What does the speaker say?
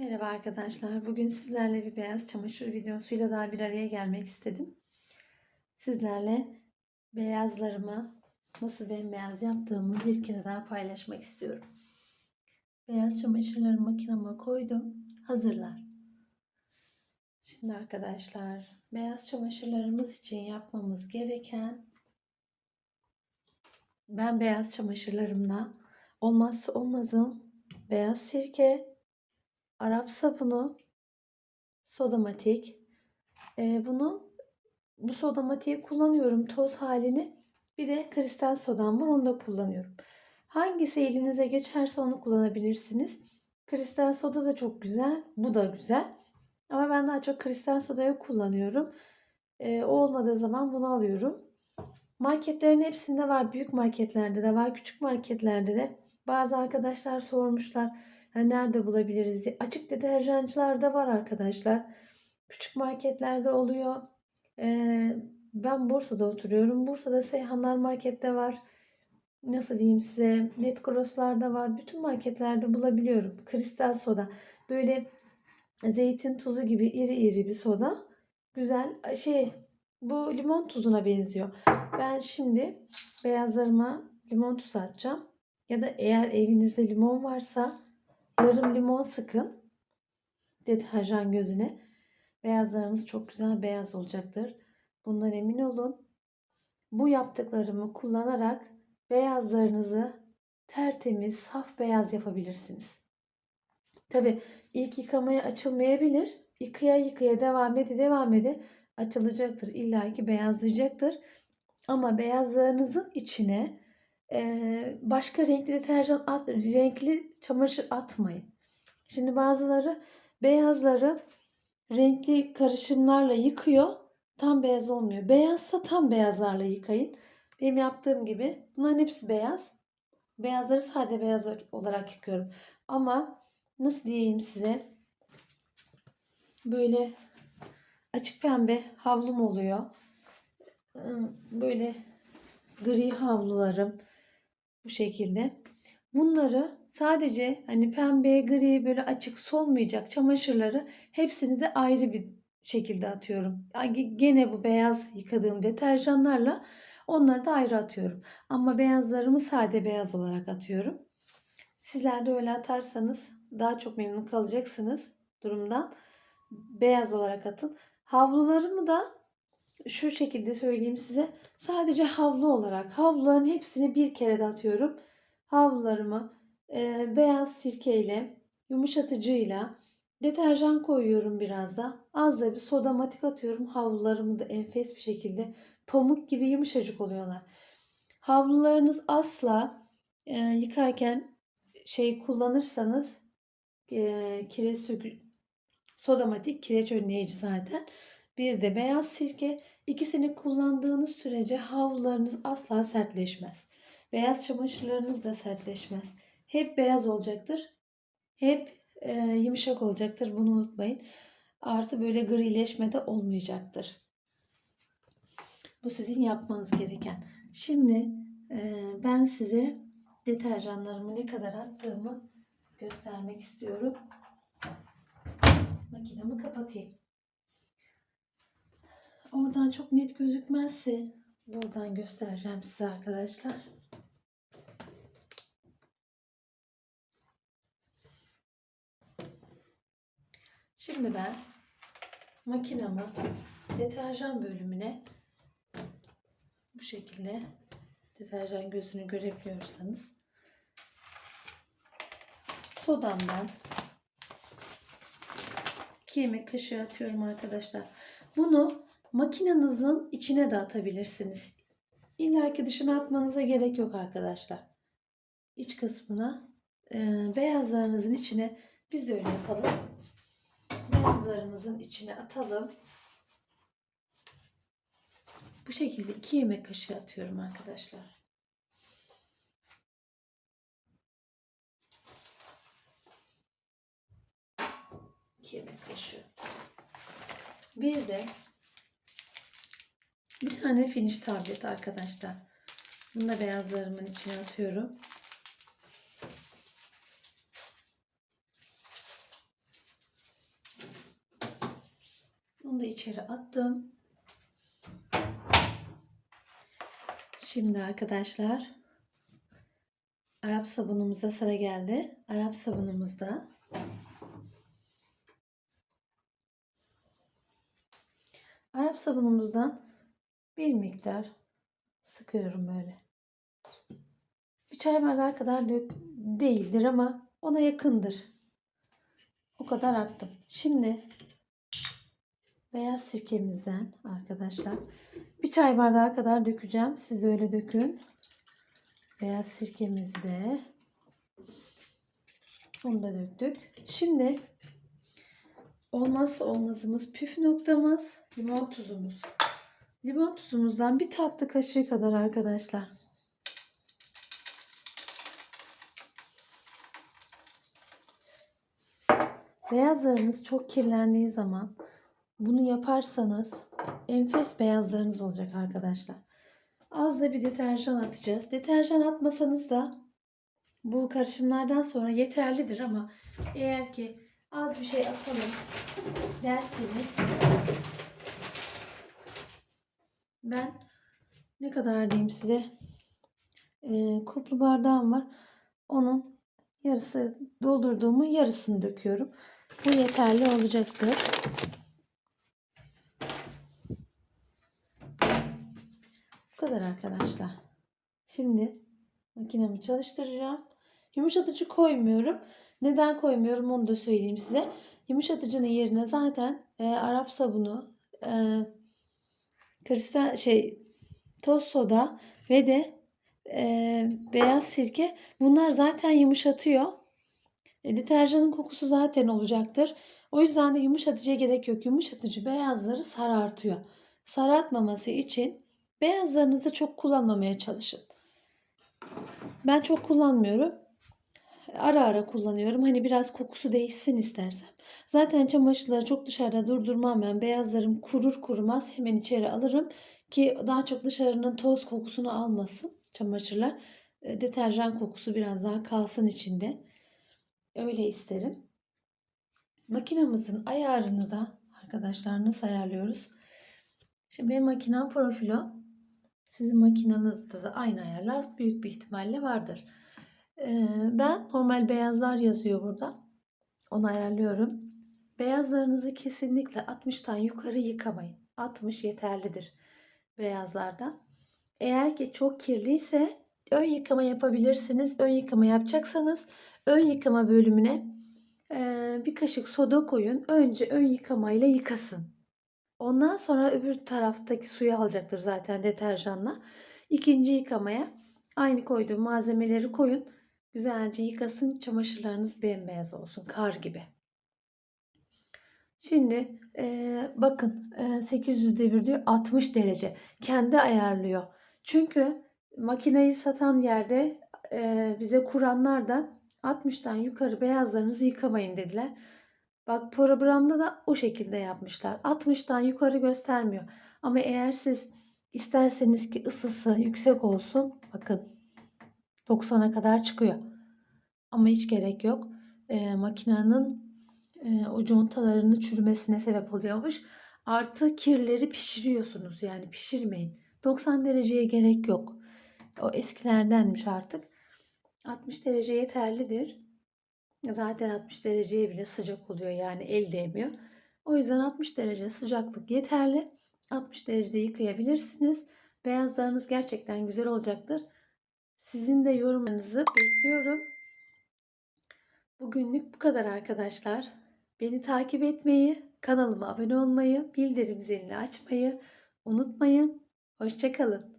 Merhaba arkadaşlar. Bugün sizlerle bir beyaz çamaşır videosuyla daha bir araya gelmek istedim. Sizlerle beyazlarımı nasıl bembeyaz yaptığımı bir kere daha paylaşmak istiyorum. Beyaz çamaşırları makineme koydum. Hazırlar. Şimdi arkadaşlar beyaz çamaşırlarımız için yapmamız gereken ben beyaz çamaşırlarımda olmazsa olmazım beyaz sirke, Arap sabunu, sodamatik. Ee, bunu bu sodamatiği kullanıyorum toz halini. Bir de kristal sodam var onu da kullanıyorum. Hangisi elinize geçerse onu kullanabilirsiniz. Kristal soda da çok güzel. Bu da güzel. Ama ben daha çok kristal sodayı kullanıyorum. Ee, o olmadığı zaman bunu alıyorum. Marketlerin hepsinde var. Büyük marketlerde de var. Küçük marketlerde de. Bazı arkadaşlar sormuşlar. Yani nerede bulabiliriz diye. Açık deterjancılarda var arkadaşlar. Küçük marketlerde oluyor. Ee, ben Bursa'da oturuyorum. Bursa'da Seyhanlar Market'te var. Nasıl diyeyim size? Net Cross'larda var. Bütün marketlerde bulabiliyorum. Kristal soda. Böyle zeytin tuzu gibi iri iri bir soda. Güzel. Şey bu limon tuzuna benziyor. Ben şimdi beyazlarıma limon tuzu atacağım. Ya da eğer evinizde limon varsa yarım limon sıkın. Deterjan gözüne. Beyazlarınız çok güzel beyaz olacaktır. Bundan emin olun. Bu yaptıklarımı kullanarak beyazlarınızı tertemiz, saf beyaz yapabilirsiniz. Tabi ilk yıkamaya açılmayabilir. Yıkaya yıkaya devam ede devam ede açılacaktır. İlla ki beyazlayacaktır. Ama beyazlarınızın içine e, başka renkli deterjan at, renkli çamaşır atmayın. Şimdi bazıları beyazları renkli karışımlarla yıkıyor. Tam beyaz olmuyor. Beyazsa tam beyazlarla yıkayın. Benim yaptığım gibi. Bunların hepsi beyaz. Beyazları sade beyaz olarak yıkıyorum. Ama nasıl diyeyim size? Böyle açık pembe havlum oluyor. Böyle gri havlularım bu şekilde. Bunları sadece hani pembe, gri böyle açık solmayacak çamaşırları hepsini de ayrı bir şekilde atıyorum. Gene bu beyaz yıkadığım deterjanlarla onları da ayrı atıyorum. Ama beyazlarımı sade beyaz olarak atıyorum. Sizler de öyle atarsanız daha çok memnun kalacaksınız durumdan. Beyaz olarak atın. Havlularımı da şu şekilde söyleyeyim size. Sadece havlu olarak havluların hepsini bir kere de atıyorum. Havlularımı e, beyaz sirkeyle, yumuşatıcıyla deterjan koyuyorum biraz da. Az da bir sodamatik atıyorum. Havlularımı da enfes bir şekilde pamuk gibi yumuşacık oluyorlar. Havlularınız asla e, yıkarken şey kullanırsanız e, kireç sökü sodamatik kireç önleyici zaten. Bir de beyaz sirke. İkisini kullandığınız sürece havlularınız asla sertleşmez. Beyaz çamaşırlarınız da sertleşmez. Hep beyaz olacaktır. Hep e, yumuşak olacaktır. Bunu unutmayın. Artı böyle grileşme de olmayacaktır. Bu sizin yapmanız gereken. Şimdi e, ben size deterjanlarımı ne kadar attığımı göstermek istiyorum. Makinemi kapatayım. Oradan çok net gözükmezse buradan göstereceğim size arkadaşlar. Şimdi ben makinamı deterjan bölümüne bu şekilde deterjan gözünü görebiliyorsanız sodamdan 2 yemek kaşığı atıyorum arkadaşlar. Bunu makinenizin içine de atabilirsiniz. İlla ki dışına atmanıza gerek yok arkadaşlar. İç kısmına e, beyazlarınızın içine biz de öyle yapalım. Beyazlarımızın içine atalım. Bu şekilde 2 yemek kaşığı atıyorum arkadaşlar. Yemek kaşığı. Bir de bir tane finish tablet arkadaşlar. Bunu da beyazlarımın içine atıyorum. Bunu da içeri attım. Şimdi arkadaşlar Arap sabunumuza sıra geldi. Arap sabunumuzda Arap sabunumuzdan bir miktar sıkıyorum böyle. Bir çay bardağı kadar değildir ama ona yakındır. O kadar attım. Şimdi beyaz sirkemizden arkadaşlar bir çay bardağı kadar dökeceğim. Siz de öyle dökün. Beyaz sirkemizi de onu da döktük. Şimdi olmazsa olmazımız püf noktamız limon tuzumuz. Limon tuzumuzdan bir tatlı kaşığı kadar arkadaşlar. Beyazlarınız çok kirlendiği zaman bunu yaparsanız enfes beyazlarınız olacak arkadaşlar. Az da bir deterjan atacağız. Deterjan atmasanız da bu karışımlardan sonra yeterlidir ama eğer ki az bir şey atalım derseniz ben ne kadar diyeyim size e, kuplu bardağım var. Onun yarısı doldurduğumu yarısını döküyorum. Bu yeterli olacaktır. Bu kadar arkadaşlar. Şimdi makinemi çalıştıracağım. Yumuşatıcı koymuyorum. Neden koymuyorum onu da söyleyeyim size. Yumuşatıcının yerine zaten e, Arap sabunu, e, kristal şey toz soda ve de e, beyaz sirke bunlar zaten yumuşatıyor. E, deterjanın kokusu zaten olacaktır. O yüzden de yumuşatıcıya gerek yok. Yumuşatıcı beyazları sarartıyor. Sarartmaması için beyazlarınızı çok kullanmamaya çalışın. Ben çok kullanmıyorum. Ara ara kullanıyorum. Hani biraz kokusu değişsin istersem. Zaten çamaşırları çok dışarıda durdurmam ben. Beyazlarım kurur kurumaz hemen içeri alırım ki daha çok dışarının toz kokusunu almasın çamaşırlar. E, deterjan kokusu biraz daha kalsın içinde. Öyle isterim. Makinamızın ayarını da arkadaşlar nasıl ayarlıyoruz? Şimdi benim makinem profilo. Sizin makinenizde de aynı ayarlar büyük bir ihtimalle vardır. Ben normal beyazlar yazıyor burada. Onu ayarlıyorum. Beyazlarınızı kesinlikle 60'tan yukarı yıkamayın. 60 yeterlidir beyazlarda. Eğer ki çok kirliyse ön yıkama yapabilirsiniz. Ön yıkama yapacaksanız ön yıkama bölümüne bir kaşık soda koyun. Önce ön yıkamayla yıkasın. Ondan sonra öbür taraftaki suyu alacaktır zaten deterjanla. İkinci yıkamaya aynı koyduğum malzemeleri koyun. Güzelce yıkasın. Çamaşırlarınız bembeyaz olsun. Kar gibi. Şimdi e, bakın e, 800 devir diyor 60 derece. Kendi ayarlıyor. Çünkü makineyi satan yerde e, bize kuranlar da 60'tan yukarı beyazlarınızı yıkamayın dediler. Bak programda da o şekilde yapmışlar. 60'tan yukarı göstermiyor. Ama eğer siz isterseniz ki ısısı yüksek olsun. Bakın 90'a kadar çıkıyor. Ama hiç gerek yok. E, makinenin e, o contalarını çürümesine sebep oluyormuş. Artı kirleri pişiriyorsunuz. Yani pişirmeyin. 90 dereceye gerek yok. O eskilerdenmiş artık. 60 derece yeterlidir. Zaten 60 dereceye bile sıcak oluyor yani el değmiyor. O yüzden 60 derece sıcaklık yeterli. 60 derecede yıkayabilirsiniz. Beyazlarınız gerçekten güzel olacaktır. Sizin de yorumlarınızı bekliyorum. Bugünlük bu kadar arkadaşlar. Beni takip etmeyi, kanalıma abone olmayı, bildirim zilini açmayı unutmayın. Hoşçakalın.